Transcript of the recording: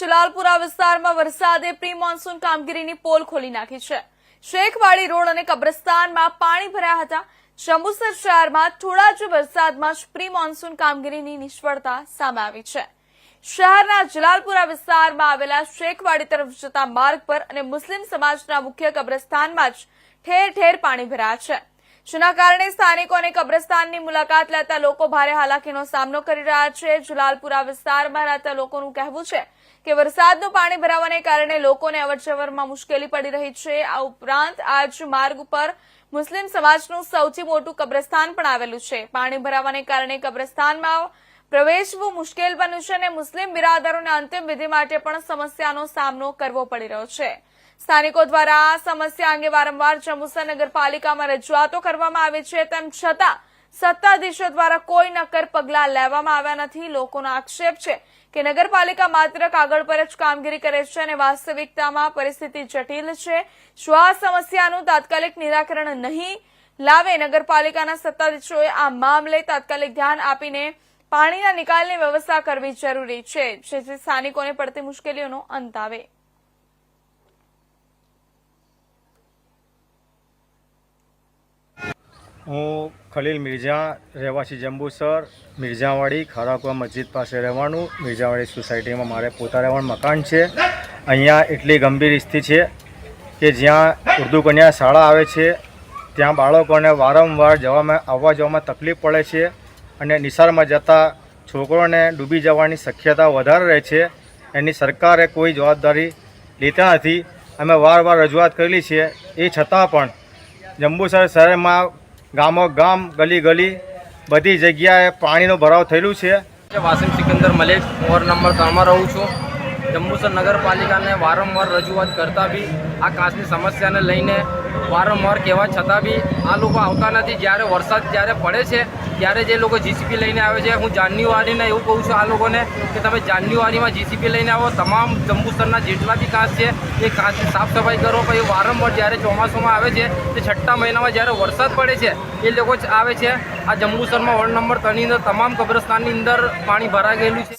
જલાલપુરા વિસ્તારમાં વરસાદે pre monsoon કામગીરીની પોલ ખોલી નાખી છે. શેખવાડી રોડ અને કબ્રસ્તાનમાં પાણી ભર્યા હતા. જંબુસર શહેરમાં થોડા જ વરસાદમાં જ પ્રી મોન્સૂન કામગીરીની નિષ્ફળતા સામે આવી છે. શહેરના જલાલપુરા વિસ્તારમાં આવેલા શેખવાડી તરફ જતા માર્ગ પર અને મુસ્લિમ સમાજના મુખ્ય કબ્રસ્તાનમાં જ ઠેર ઠેર પાણી ભરાયા છે. જેના કારણે સ્થાનિકોને કબ્રસ્તાનની મુલાકાત લેતા લોકો ભારે હાલાકીનો સામનો કરી રહ્યા છે. જુલાલપુરા વિસ્તારમાં રહેતા લોકોનું કહેવું છે કે વરસાદનું પાણી ભરાવાને કારણે લોકોને અવરજવરમાં મુશ્કેલી પડી રહી છે. આ ઉપરાંત આજ માર્ગ ઉપર મુસ્લિમ સમાજનું સૌથી મોટું કબ્રસ્તાન પણ આવેલું છે. પાણી ભરાવાને કારણે કબ્રસ્તાનમાં પ્રવેશવું મુશ્કેલ બન્યું છે અને મુસ્લિમ બિરાદરોને અંતિમ વિધિ માટે પણ સમસ્યાનો સામનો કરવો પડી રહ્યો છે. સ્થાનિકો દ્વારા આ સમસ્યા અંગે વારંવાર જંબુસર નગરપાલિકામાં રજૂઆતો કરવામાં આવી છે, તેમ છતાં સત્તાધીશો દ્વારા કોઈ નક્કર પગલાં લેવામાં આવ્યા નથી. લોકોનો આક્ષેપ છે કે નગરપાલિકા માત્ર કાગળ પર જ કામગીરી કરે છે અને વાસ્તવિકતામાં પરિસ્થિતિ જટિલ છે. જો આ સમસ્યાનું તાત્કાલિક નિરાકરણ નહીં લાવે, નગરપાલિકાના સત્તાધીશોએ આ મામલે તાત્કાલિક ધ્યાન આપીને પાણીના નિકાલની વ્યવસ્થા કરવી જરૂરી છે, જેથી સ્થાનિકોને પડતી મુશ્કેલીઓનો અંત આવે. હું ખલીલ મિર્ઝા રહેવાસી જંબુસર મિર્ઝાવાડી ખારાકુવા મસ્જિદ પાસે રહેવાનું. મિર્ઝાવાડી સોસાયટીમાં મારે પોતા રહેવાનું મકાન છે. અહીંયા એટલી ગંભીર સ્થિતિ છે કે જ્યાં ઉર્દુ કન્યા શાળા આવે છે. ત્યાં બાળકોને વારંવાર જવામાં, આવવા જવામાં તકલીફ પડે છે અને નિશાળમાં જતા છોકરોને ડૂબી જવાની શક્યતા વધારે રહે છે. એની સરકારે કોઈ જવાબદારી લેતા નથી. અમે વારવાર રજૂઆત કરેલી છે. એ છતાં પણ જંબુસર શહેરમાં ગામો ગામ, ગલી ગલી, બધી જગ્યાએ પાણીનો ભરાવ થયેલું છે. વાસિમ સિકંદર મલેક, વોર્ડ નંબર ત્રણમાં રહું છું. જંબુસર નગરપાલિકાને વારંવાર રજૂઆત કરતાં બી આ કાચની સમસ્યાને લઈને વારંવાર કહેવા છતાં બી આ લોકો આવતા નથી. જ્યારે વરસાદ જ્યારે પડે છે, ત્યારે જે લોકો જીસીપી લઈને આવે છે, હું જાન્યુઆરીને એવું કહું છું આ લોકોને કે તમે જાન્યુઆરીમાં જીસીપી લઈને આવો. તમામ જંબુસરના જેટલા બી કાચ છે, એ કાચની સાફ સફાઈ કરો. પછી વારંવાર જ્યારે ચોમાસુમાં આવે છે, તે છઠ્ઠા મહિનામાં જ્યારે વરસાદ પડે છે, એ લોકો જ આવે છે. આ જંબુસરમાં વોર્ડ નંબર ત્રણની અંદર તમામ કબ્રસ્તાનની અંદર પાણી ભરાઈ ગયેલું છે.